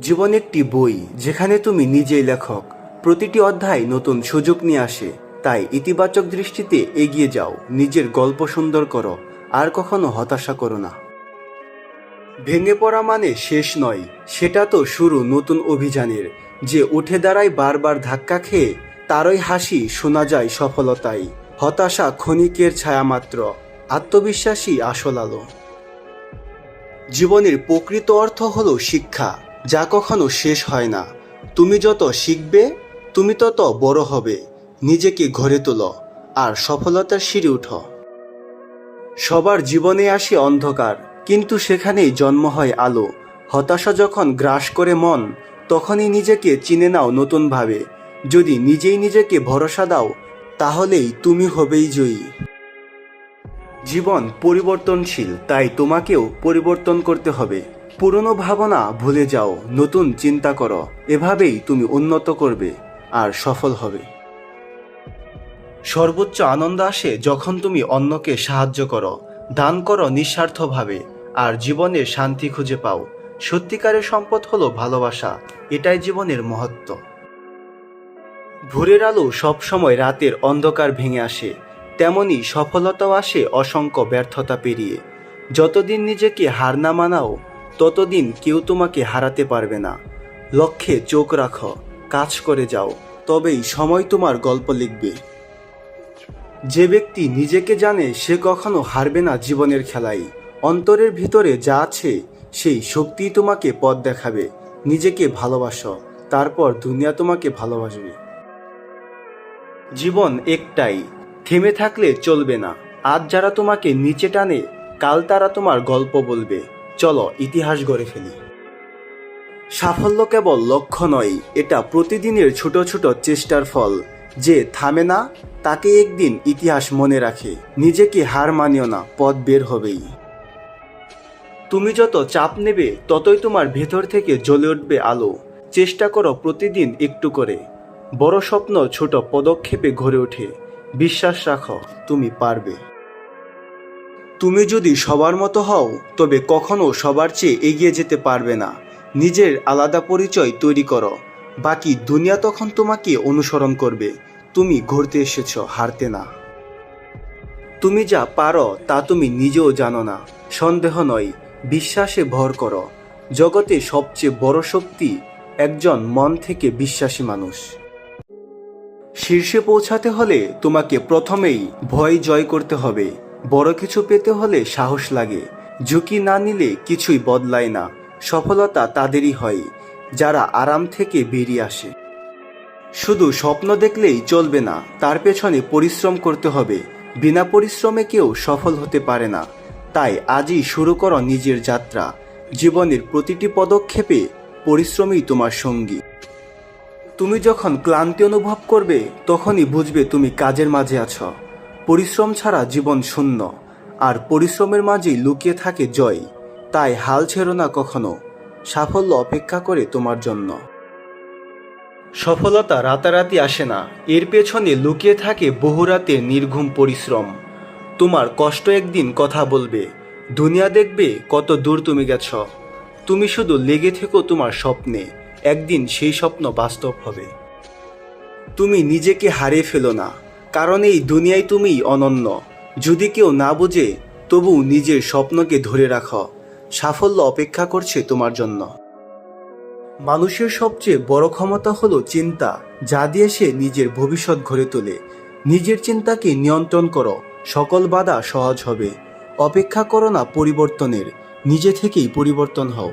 জীবন একটি বই, যেখানে তুমি নিজেই লেখক। প্রতিটি অধ্যায় নতুন সুযোগ নিয়ে আসে। তাই ইতিবাচক দৃষ্টিতে এগিয়ে যাও, নিজের গল্প সুন্দর করো, আর কখনো হতাশা করো না। ভেঙে পড়া মানে শেষ নয়, সেটা তো শুরু নতুন অভিযানের। যে উঠে দাঁড়ায় বারবার ধাক্কা খেয়ে, তারই হাসি শোনা যায় সফলতায় হতাশা ক্ষণিকের ছায়া মাত্র আত্মবিশ্বাসী আসল আলো। জীবনের প্রকৃত অর্থ হলো শিক্ষা। যা কখনো শেষ হয় না। তুমি যত শিখবে, তুমি তত বড় হবে। নিজেকে ঘরে তোলো আর সফলতার সিঁড়ি উঠো। সবার জীবনে আসে অন্ধকার, কিন্তু সেখানেই জন্ম হয় আলো। হতাশা যখন গ্রাস করে মন, তখনই নিজেকে চিনে নাও নতুনভাবে। যদি নিজেই নিজেকে ভরসা দাও, তাহলেই তুমি হবেই জয়ী। জীবন পরিবর্তনশীল, তাই তোমাকেও পরিবর্তন করতে হবে। পুরনো ভাবনা ভুলে যাও, নতুন চিন্তা করো, এভাবেই তুমি উন্নত করবে আর সফল হবে। সর্বোচ্চ আনন্দ আসে যখন তুমি অন্যকে সাহায্য করো, দান করো নিঃস্বার্থভাবে, আর জীবনে শান্তি খুঁজে পাও। সত্যিকারের সম্পদ হলো ভালোবাসা, এটাই জীবনের মহত্ব। ভোরের আলো সবসময় রাতের অন্ধকার ভেঙে আসে তেমনি সফলতাও আসে অসংখ্য ব্যর্থতা পেরিয়ে। যতদিন নিজেকে হার না মানাও, ততদিন কেউ তোমাকে হারাতে পারবে না। লক্ষ্যে চোখ রাখো, কাজ করে যাও, তবেই সময় তোমার গল্প লিখবে। যে ব্যক্তি নিজেকে জানে, সে কখনো হারবে না জীবনের খেলায় অন্তরের ভিতরে যা আছে, সেই শক্তি তোমাকে পথ দেখাবে। নিজেকে ভালোবাসো, তারপর দুনিয়া তোমাকে ভালোবাসবে। জীবন একটাই থেমে থাকলে চলবে না। আজ যারা তোমাকে নিচে টানে, কাল তারা তোমার গল্প বলবে। চলো, ইতিহাস গড়ে ফেলি। সাফল্য কেবল লক্ষ্য নয়, এটা প্রতিদিনের ছোট ছোট চেষ্টার ফল। যে থামে না, তাকে একদিন ইতিহাস মনে রাখে। নিজেকে হার মানিও না, পথ বের হবেই। তুমি যত চাপ নেবে, ততই তোমার ভেতর থেকে জ্বলে উঠবে আলো। চেষ্টা করো প্রতিদিন একটু করে। বড় স্বপ্ন ছোট পদক্ষেপে গড়ে ওঠে। বিশ্বাস রাখো, তুমি পারবে। তুমি যদি সবার মতো হও, তবে কখনো সবার চেয়ে এগিয়ে যেতে পারবে না। নিজের আলাদা পরিচয় তৈরি করো। বাকি দুনিয়া তখন তোমাকে অনুসরণ করবে। তুমি ঘুরতে এসেছ, হারতে না। তুমি যা পারো, তা তুমি নিজেও জানো না। সন্দেহ নয়, বিশ্বাসে ভর করো। জগতে সবচেয়ে বড় শক্তি একজন মন থেকে বিশ্বাসী মানুষ। শীর্ষে পৌঁছাতে হলে তোমাকে প্রথমেই ভয় জয় করতে হবে। বড় কিছু পেতে হলে সাহস লাগে। ঝুঁকি না নিলে কিছুই বদলায় না। সফলতা তাদেরই হয়, যারা আরাম থেকে বেরিয়ে আসে। শুধু স্বপ্ন দেখলেই চলবে না, তার পেছনে পরিশ্রম করতে হবে। বিনা পরিশ্রমে কেউ সফল হতে পারে না। তাই আজই শুরু করো নিজের যাত্রা। জীবনের প্রতিটি পদক্ষেপে পরিশ্রমই তোমার সঙ্গী। তুমি যখন ক্লান্তি অনুভব করবে, তখনই বুঝবে তুমি কাজের মাঝে আছো। পরিশ্রম ছাড়া জীবন শূন্য, আর পরিশ্রমের মাঝেই লুকিয়ে থাকে জয়। তাই হাল ছেড়ো না কখনো। সাফল্য অপেক্ষা করে তোমার জন্য। সফলতা রাতারাতি আসে না। এর পেছনে লুকিয়ে থাকে বহু রাতের নির্ঘুম পরিশ্রম। তোমার কষ্ট একদিন কথা বলবে। দুনিয়া দেখবে কত দূর তুমি গেছ। তুমি শুধু লেগে থেকো তোমার স্বপ্নে। একদিন সেই স্বপ্ন বাস্তব হবে। তুমি নিজেকে হারিয়ে ফেলো না, কারণ এই দুনিয়ায় তুমি অনন্য। যদি কেউ না বুঝে, তবু নিজের স্বপ্নকে ধরে রাখো। সাফল্য অপেক্ষা করছে তোমার জন্য। মানুষের সবচেয়ে বড় ক্ষমতা হলো চিন্তা, যা দিয়ে সে নিজের ভবিষ্যৎ গড়ে তোলে। নিজের চিন্তাকে নিয়ন্ত্রণ করো, সকল বাধা সহজ হবে। অপেক্ষা করো না পরিবর্তনের, নিজে থেকেই পরিবর্তন হও।